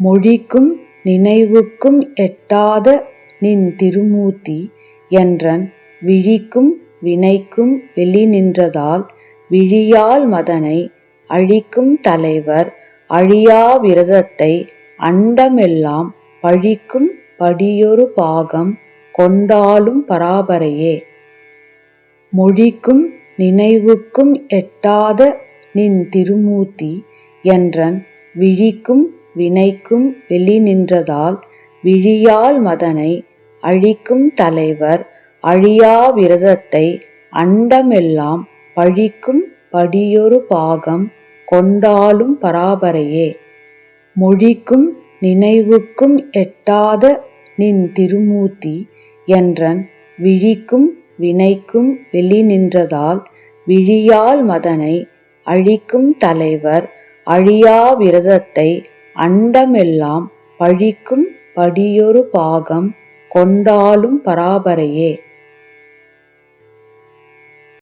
மொழிக்கும் நினைவுக்கும் எட்டாத நின் திருமூர்த்தி என்றன் விழிக்கும் வினைக்கும் வெளிநின்றதால் விழியால் மதனை அழிக்கும் தலைவர் அழியா விரதத்தை அண்டமெல்லாம் பழிக்கும் படியொரு பாகம் கொண்டாலும் பராபரையே. மொழிக்கும் நினைவுக்கும் எட்டாத நின் திருமூர்த்தி என்றன் விழிக்கும் வினைக்கும் வெளிநின்றதால் விழியால் மதனை அழிக்கும் தலைவர் அழியா விரதத்தை அண்டமெல்லாம் பழிக்கும் படியொரு பாகம் கொண்டாலும் பராபரையே. மொழிக்கும் நினைவுக்கும் எட்டாத நின் திருமூர்த்தி என்றன் விழிக்கும் வினைக்கும் வெளிநின்றதால் விழியால் மதனை அழிக்கும் தலைவர் அழியா விரதத்தை அண்டமெல்லாம் பழிக்கும் படியொரு பாகம் கொண்டாலும் பராபரையே.